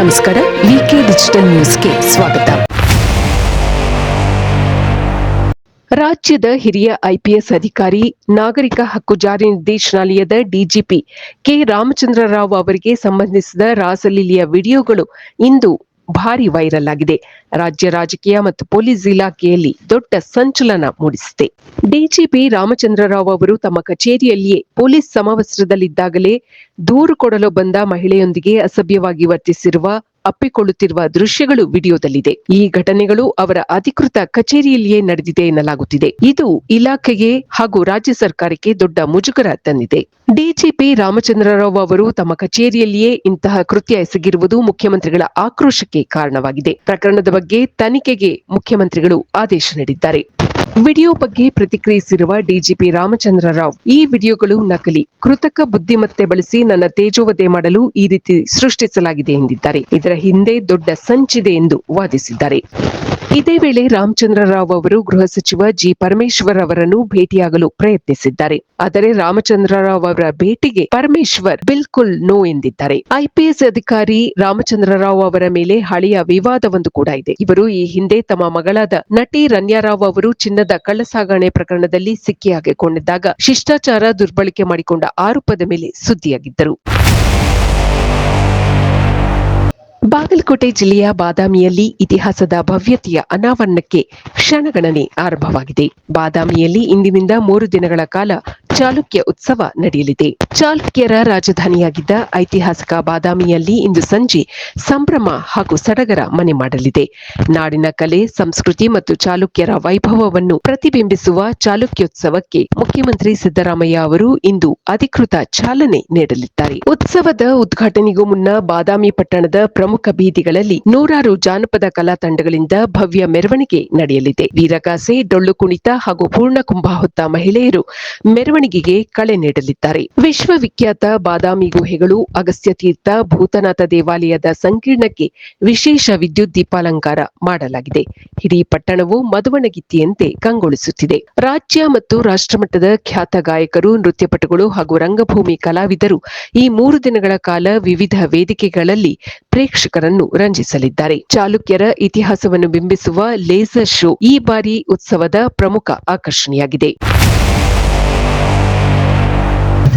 ನಮಸ್ಕಾರ ವಿಕೆ ಡಿಜಿಟಲ್ ನ್ಯೂಸ್ಗೆ ಸ್ವಾಗತ. ರಾಜ್ಯದ ಹಿರಿಯ ಐಪಿಎಸ್ ಅಧಿಕಾರಿ, ನಾಗರಿಕ ಹಕ್ಕು ಜಾರಿ ನಿರ್ದೇಶನಾಲಯದ ಡಿಜಿಪಿ ಕೆ ರಾಮಚಂದ್ರ ರಾವ್ ಅವರಿಗೆ ಸಂಬಂಧಿಸಿದ ರಾಸಲೀಲೆಯ ವಿಡಿಯೋಗಳು ಇಂದು ಭಾರಿ ವೈರಲ್ ಆಗಿದೆ. ರಾಜ್ಯ ರಾಜಕೀಯ ಮತ್ತು ಪೊಲೀಸ್ ಇಲಾಖೆಯಲ್ಲಿ ದೊಡ್ಡ ಸಂಚಲನ ಮೂಡಿಸಿದೆ. ಡಿಜಿಪಿ ರಾಮಚಂದ್ರ ರಾವ್ ಅವರು ತಮ್ಮ ಕಚೇರಿಯಲ್ಲಿಯೇ ಪೊಲೀಸ್ ಸಮವಸ್ತ್ರದಲ್ಲಿದ್ದಾಗಲೇ ದೂರು ಕೊಡಲು ಬಂದ ಮಹಿಳೆಯೊಂದಿಗೆ ಅಸಭ್ಯವಾಗಿ ವರ್ತಿಸಿರುವ ಅಪ್ಪಿಕೊಳ್ಳುತ್ತಿರುವ ದೃಶ್ಯಗಳು ವಿಡಿಯೋದಲ್ಲಿದೆ. ಈ ಘಟನೆಗಳು ಅವರ ಅಧಿಕೃತ ಕಚೇರಿಯಲ್ಲಿಯೇ ನಡೆದಿದೆ ಎನ್ನಲಾಗುತ್ತಿದೆ. ಇದು ಇಲಾಖೆಗೆ ಹಾಗೂ ರಾಜ್ಯ ಸರ್ಕಾರಕ್ಕೆ ದೊಡ್ಡ ಮುಜುಗರ ತಂದಿದೆ. ಡಿಜಿಪಿ ರಾಮಚಂದ್ರರಾವ್ ಅವರು ತಮ್ಮ ಕಚೇರಿಯಲ್ಲಿಯೇ ಇಂತಹ ಕೃತ್ಯ ಎಸಗಿರುವುದು ಮುಖ್ಯಮಂತ್ರಿಗಳ ಆಕ್ರೋಶಕ್ಕೆ ಕಾರಣವಾಗಿದೆ. ಪ್ರಕರಣದ ಬಗ್ಗೆ ತನಿಖೆಗೆ ಮುಖ್ಯಮಂತ್ರಿಗಳು ಆದೇಶ ನೀಡಿದ್ದಾರೆ. ವಿಡಿಯೋ ಬಗ್ಗೆ ಪ್ರತಿಕ್ರಿಯಿಸಿರುವ ಡಿಜಿಪಿ ರಾಮಚಂದ್ರ ರಾವ್ ಈ ವಿಡಿಯೋಗಳು ನಕಲಿ, ಕೃತಕ ಬುದ್ಧಿಮತ್ತೆ ಬಳಸಿ ನನ್ನ ತೇಜೋವಧೆ ಮಾಡಲು ಈ ರೀತಿ ಸೃಷ್ಟಿಸಲಾಗಿದೆ ಎಂದಿದ್ದಾರೆ. ಇದರ ಹಿಂದೆ ದೊಡ್ಡ ಸಂಚಿದೆ ಎಂದು ವಾದಿಸಿದ್ದಾರೆ. ಇದೇ ವೇಳೆ ರಾಮಚಂದ್ರ ರಾವ್ ಅವರು ಗೃಹ ಸಚಿವ ಜಿ ಪರಮೇಶ್ವರ್ ಅವರನ್ನು ಭೇಟಿಯಾಗಲು ಪ್ರಯತ್ನಿಸಿದ್ದಾರೆ. ಆದರೆ ರಾಮಚಂದ್ರ ರಾವ್ ಅವರ ಭೇಟಿಗೆ ಪರಮೇಶ್ವರ್ ಬಿಲ್ಕುಲ್ ನೋ ಎಂದಿದ್ದಾರೆ. ಐಪಿಎಸ್ ಅಧಿಕಾರಿ ರಾಮಚಂದ್ರ ರಾವ್ ಅವರ ಮೇಲೆ ಹಳೆಯ ವಿವಾದವೊಂದು ಕೂಡ ಇದೆ. ಇವರು ಈ ಹಿಂದೆ ತಮ್ಮ ಮಗಳಾದ ನಟಿ ರನ್ಯಾರಾವ್ ಅವರು ಚಿನ್ನದ ಕಳ್ಳಸಾಗಣೆ ಪ್ರಕರಣದಲ್ಲಿ ಸಿಕ್ಕಿ ಹಾಕಿಕೊಂಡಿದ್ದಾಗ ಶಿಷ್ಟಾಚಾರ ದುರ್ಬಳಕೆ ಮಾಡಿಕೊಂಡ ಆರೋಪದ ಮೇಲೆ ಸುದ್ದಿಯಾಗಿದ್ದರು. ಬಾಗಲಕೋಟೆ ಜಿಲ್ಲೆಯ ಬಾದಾಮಿಯಲ್ಲಿ ಇತಿಹಾಸದ ಭವ್ಯತೆಯ ಅನಾವರಣಕ್ಕೆ ಕ್ಷಣಗಣನೆ ಆರಂಭವಾಗಿದೆ. ಬಾದಾಮಿಯಲ್ಲಿ ಇಂದಿನಿಂದ ಮೂರು ದಿನಗಳ ಕಾಲ ಚಾಲುಕ್ಯ ಉತ್ಸವ ನಡೆಯಲಿದೆ. ಚಾಲುಕ್ಯರ ರಾಜಧಾನಿಯಾಗಿದ್ದ ಐತಿಹಾಸಿಕ ಬಾದಾಮಿಯಲ್ಲಿ ಇಂದು ಸಂಜೆ ಸಂಭ್ರಮ ಹಾಗೂ ಸಡಗರ ಮನೆ ಮಾಡಲಿದೆ. ನಾಡಿನ ಕಲೆ, ಸಂಸ್ಕೃತಿ ಮತ್ತು ಚಾಲುಕ್ಯರ ವೈಭವವನ್ನು ಪ್ರತಿಬಿಂಬಿಸುವ ಚಾಲುಕ್ಯೋತ್ಸವಕ್ಕೆ ಮುಖ್ಯಮಂತ್ರಿ ಸಿದ್ದರಾಮಯ್ಯ ಅವರು ಇಂದು ಅಧಿಕೃತ ಚಾಲನೆ ನೀಡಲಿದ್ದಾರೆ. ಉತ್ಸವದ ಉದ್ಘಾಟನೆಗೂ ಮುನ್ನ ಬಾದಾಮಿ ಪಟ್ಟಣದ ಪ್ರಮುಖ ಬೀದಿಗಳಲ್ಲಿ ನೂರಾರು ಜಾನಪದ ಕಲಾ ತಂಡಗಳಿಂದ ಭವ್ಯ ಮೆರವಣಿಗೆ ನಡೆಯಲಿದೆ. ವೀರಗಾಸೆ ಡೊಳ್ಳು ಕುಣಿತ ಹಾಗೂ ಪೂರ್ಣ ಕುಂಭ ಹೊತ್ತ ಮಹಿಳೆಯರು ಮೆರವಣಿಗೆಗೆ ಕಳೆ ನೀಡಲಿದ್ದಾರೆ. ವಿಶ್ವವಿಖ್ಯಾತ ಬಾದಾಮಿ ಗುಹೆಗಳು, ಅಗಸ್ತ್ಯ ತೀರ್ಥ, ಭೂತನಾಥ ದೇವಾಲಯದ ಸಂಕೀರ್ಣಕ್ಕೆ ವಿಶೇಷ ವಿದ್ಯುತ್ ದೀಪಾಲಂಕಾರ ಮಾಡಲಾಗಿದೆ. ಇಡೀ ಪಟ್ಟಣವು ಮದುವಣಗಿತ್ತಿಯಂತೆ ಕಂಗೊಳಿಸುತ್ತಿದೆ. ರಾಜ್ಯ ಮತ್ತು ರಾಷ್ಟ್ರಮಟ್ಟದ ಖ್ಯಾತ ಗಾಯಕರು, ನೃತ್ಯಪಟುಗಳು ಹಾಗೂ ರಂಗಭೂಮಿ ಕಲಾವಿದರು ಈ ಮೂರು ದಿನಗಳ ಕಾಲ ವಿವಿಧ ವೇದಿಕೆಗಳಲ್ಲಿ ಪ್ರೇಕ್ಷಕರನ್ನು ರಂಜಿಸಲಿದ್ದಾರೆ. ಚಾಲುಕ್ಯರ ಇತಿಹಾಸವನ್ನು ಬಿಂಬಿಸುವ ಲೇಸರ್ ಶೋ ಈ ಬಾರಿ ಉತ್ಸವದ ಪ್ರಮುಖ ಆಕರ್ಷಣೆಯಾಗಿದೆ.